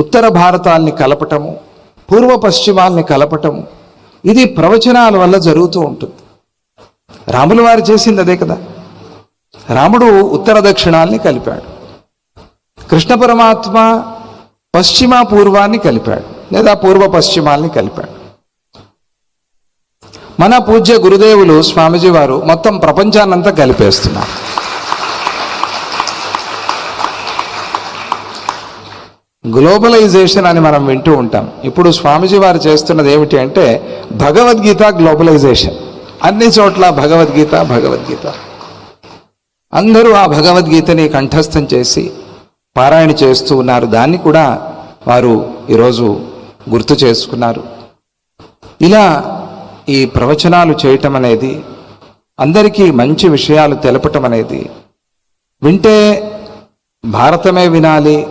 ఉత్తర భారతాల్ని కలపటము పూర్వ పశ్చిమాల్ని కలపటము ఇది ప్రవచనాల వల్ల జరుగుతూ ఉంటుంది. రాముల వారు చేసింది అదే కదా. రాముడు ఉత్తర దక్షిణాల్ని కలిపాడు. కృష్ణ పరమాత్మ పశ్చిమ పూర్వాన్ని కలిపాడు లేదా పూర్వ పశ్చిమాల్ని కలిపాడు. మన పూజ్య గురుదేవులు స్వామిజీ వారు మొత్తం ప్రపంచాన్నంతా కలిపేస్తున్నారు. గ్లోబలైజేషన్ అని మనం వింటూ ఉంటాం. ఇప్పుడు స్వామిజీ వారు చేస్తున్నది ఏమిటి అంటే భగవద్గీత గ్లోబలైజేషన్. అన్ని చోట్ల భగవద్గీత భగవద్గీత. అందరూ ఆ భగవద్గీతని కంఠస్థం చేసి పారాయణ చేస్తూ ఉన్నారు. దాన్ని కూడా వారు ఈరోజు గుర్తు చేసుకున్నారు. ఇలా ఈ ప్రవచనాలు చేయటం అనేది అందరికీ మంచి విషయాలు తెలపటం అనేది వింటే భారతమే వినాలి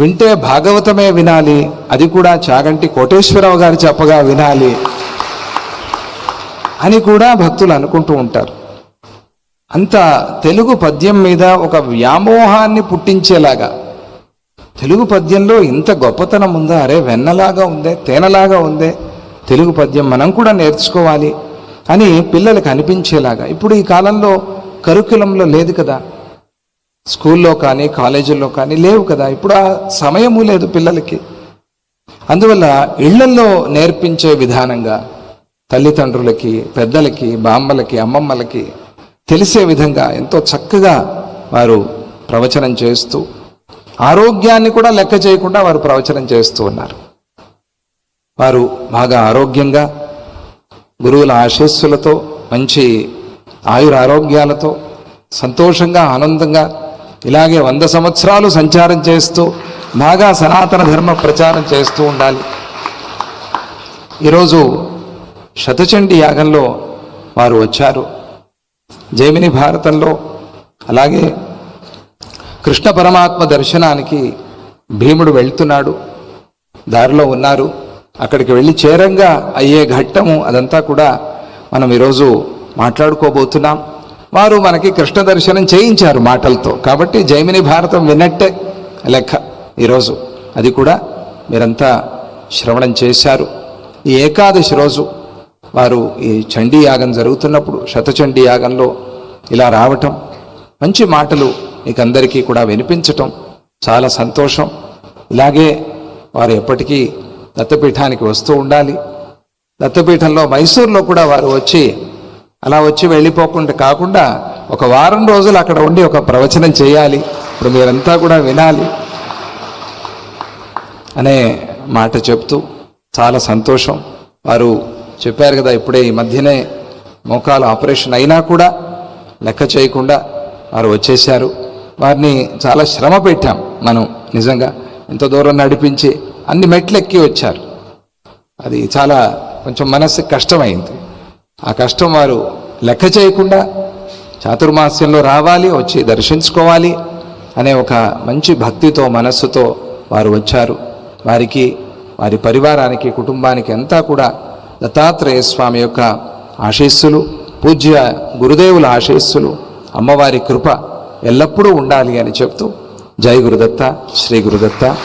వింటే భాగవతమే వినాలి అది కూడా చాగంటి కోటేశ్వరరావు గారు చెప్పగా వినాలి అని కూడా భక్తులు అనుకుంటూ ఉంటారు. అంత తెలుగు పద్యం మీద ఒక వ్యామోహాన్ని పుట్టించేలాగా తెలుగు పద్యంలో ఇంత గొప్పతనం ఉందా? అరే వెన్నలాగా ఉందే తేనెలాగా ఉందే తెలుగు పద్యం మనం కూడా నేర్చుకోవాలి అని పిల్లలకు అనిపించేలాగా. ఇప్పుడు ఈ కాలంలో కరుకులంలో లేదు కదా స్కూల్లో కానీ కాలేజీల్లో కానీ లేవు కదా. ఇప్పుడు ఆ సమయము లేదు పిల్లలకి. అందువల్ల ఇళ్ళల్లో నేర్పించే విధానంగా తల్లిదండ్రులకి పెద్దలకి బామ్మలకి అమ్మమ్మలకి తెలిసే విధంగా ఎంతో చక్కగా వారు ప్రవచనం చేస్తూ ఆరోగ్యాన్ని కూడా లెక్క చేయకుండా వారు ప్రవచనం చేస్తూ ఉన్నారు. వారు బాగా ఆరోగ్యంగా గురువుల ఆశీస్సులతో మంచి ఆయుర ఆరోగ్యాలతో సంతోషంగా ఆనందంగా ఇలాగే వంద సంవత్సరాలు సంచారం చేస్తూ బాగా సనాతన ధర్మ ప్రచారం చేస్తూ ఉండాలి. ఈరోజు శతచండి యాగంలో వారు వచ్చారు. జైమిని భారతంలో అలాగే కృష్ణ పరమాత్మ దర్శనానికి భీముడు వెళ్తున్నాడు. దారిలో ఉన్నారు. అక్కడికి వెళ్ళి చేరంగా అయ్యే ఘట్టము అదంతా కూడా మనం ఈరోజు మాట్లాడుకోబోతున్నాం. వారు మనకి కృష్ణ దర్శనం చేయించారు మాటలతో. కాబట్టి జైమిని భారతం విన్నట్టే లెక్క ఈరోజు. అది కూడా మీరంతా శ్రవణం చేశారు. ఈ ఏకాదశి రోజు వారు ఈ చండీ యాగం జరుగుతున్నప్పుడు శతచండీ యాగంలో ఇలా రావటం మంచి మాటలు మీకు అందరికీ కూడా వినిపించటం చాలా సంతోషం. ఇలాగే వారు ఎప్పటికీ దత్తపీఠానికి వస్తూ ఉండాలి. దత్తపీఠంలో మైసూర్లో కూడా వారు వచ్చి అలా వచ్చి వెళ్ళిపోకుండా కాకుండా ఒక వారం రోజులు అక్కడ ఉండి ఒక ప్రవచనం చేయాలి. ఇప్పుడు మీరంతా కూడా వినాలి అనే మాట చెప్తూ చాలా సంతోషం. వారు చెప్పారు కదా ఇప్పుడే ఈ మధ్యనే మోకాలు ఆపరేషన్ అయినా కూడా లెక్క చేయకుండా వారు వచ్చేశారు. వారిని చాలా శ్రమ పెట్టాం మనం నిజంగా. ఇంత దూరం నడిపించి అన్ని మెట్లు ఎక్కి వచ్చారు. అది చాలా కొంచెం మనస్సు కష్టమైంది. ఆ కష్టం వారు లెక్క చేయకుండా చాతుర్మాస్యంలో రావాలి వచ్చి దర్శించుకోవాలి అనే ఒక మంచి భక్తితో మనస్సుతో వారు వచ్చారు. వారికి వారి పరివారానికి కుటుంబానికి అంతా కూడా దత్తాత్రేయ స్వామి యొక్క ఆశీస్సులు పూజ్య గురుదేవుల ఆశీస్సులు అమ్మవారి కృప ఎల్లప్పుడూ ఉండాలి అని చెప్తూ జై గురుదత్త శ్రీ గురుదత్త.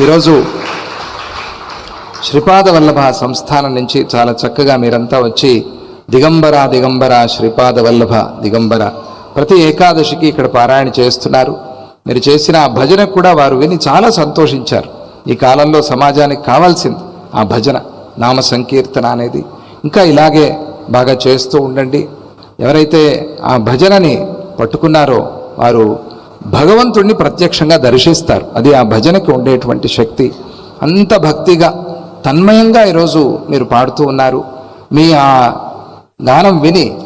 ఈరోజు శ్రీపాద వల్లభ సంస్థానం నుంచి చాలా చక్కగా మీరంతా వచ్చి దిగంబర దిగంబర శ్రీపాద వల్లభ దిగంబర. ప్రతి ఏకాదశికి ఇక్కడ పారాయణ చేస్తున్నారు. మీరు చేసిన ఆ భజన కూడా వారు విని చాలా సంతోషించారు. ఈ కాలంలో సమాజానికి కావాల్సింది ఆ భజన నామ సంకీర్తన అనేది. ఇంకా ఇలాగే బాగా చేస్తూ ఉండండి. ఎవరైతే ఆ భజనని పట్టుకున్నారో వారు భగవంతుణ్ణి ప్రత్యక్షంగా దర్శిస్తారు. అది ఆ భజనకి ఉండేటువంటి శక్తి. అంత భక్తిగా తన్మయంగా ఈరోజు మీరు పాడుతూ ఉన్నారు. మీ ఆ గానం విని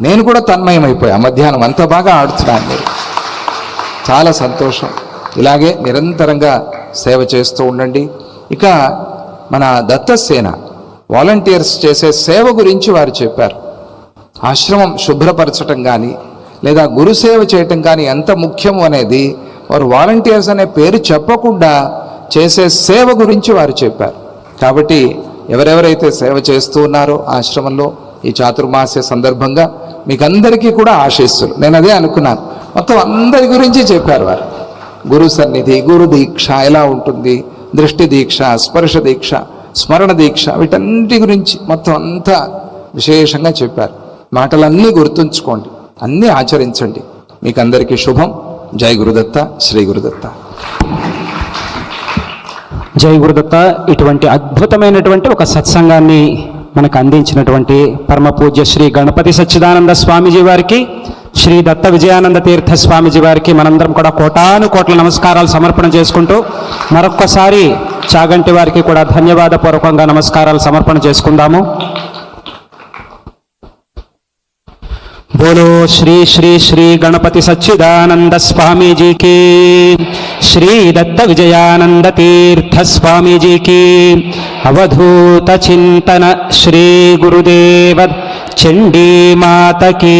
నేను కూడా తన్మయమైపోయా. మధ్యాహ్నం అంత బాగా ఆడుతున్నాను చాలా సంతోషం. ఇలాగే నిరంతరంగా సేవ చేస్తూ ఉండండి. ఇక మన దత్తసేన వాలంటీర్స్ చేసే సేవ గురించి వారు చెప్పారు. ఆశ్రమం శుభ్రపరచటం కానీ లేదా గురుసేవ చేయటం కానీ ఎంత ముఖ్యము అనేది వారు వాలంటీర్స్ అనే పేరు చెప్పకుండా చేసే సేవ గురించి వారు చెప్పారు. కాబట్టి ఎవరెవరైతే సేవ చేస్తూ ఉన్నారో ఆశ్రమంలో ఈ చాతుర్మాస్య సందర్భంగా మీకు అందరికీ కూడా ఆశీస్సులు. నేను అదే అనుకున్నాను. మొత్తం అందరి గురించి చెప్పారు వారు. గురు సన్నిధి గురు దీక్ష ఎలా ఉంటుంది? దృష్టి దీక్ష స్పర్శ దీక్ష స్మరణ దీక్ష వీటన్నిటి గురించి మొత్తం అంతా విశేషంగా చెప్పారు. మాటలన్నీ గుర్తుంచుకోండి. అన్నీ ఆచరించండి. మీకు అందరికీ శుభం. జై గురుదత్త శ్రీ గురుదత్త. జై గురుదత్త. ఇటువంటి అద్భుతమైనటువంటి ఒక సత్సంగాన్ని మనకు అందించినటువంటి పరమ పూజ్య శ్రీ గణపతి సచ్చిదానంద స్వామీజీ వారికి శ్రీ దత్త విజయానంద తీర్థ స్వామీజీ వారికి మనందరం కూడా కోటాను కోట్ల నమస్కారాలు సమర్పణ చేసుకుంటూ మరొక్కసారి చాగంటి వారికి కూడా ధన్యవాదపూర్వకంగా నమస్కారాలు సమర్పణ చేసుకుందాము. बोलो श्री श्री श्री गणपति सच्चिदानंद स्वामी जी की श्री दत्त विजयानंद तीर्थ स्वामी जी की अवधूत चिंतन श्री गुरुदेव चंडी मात की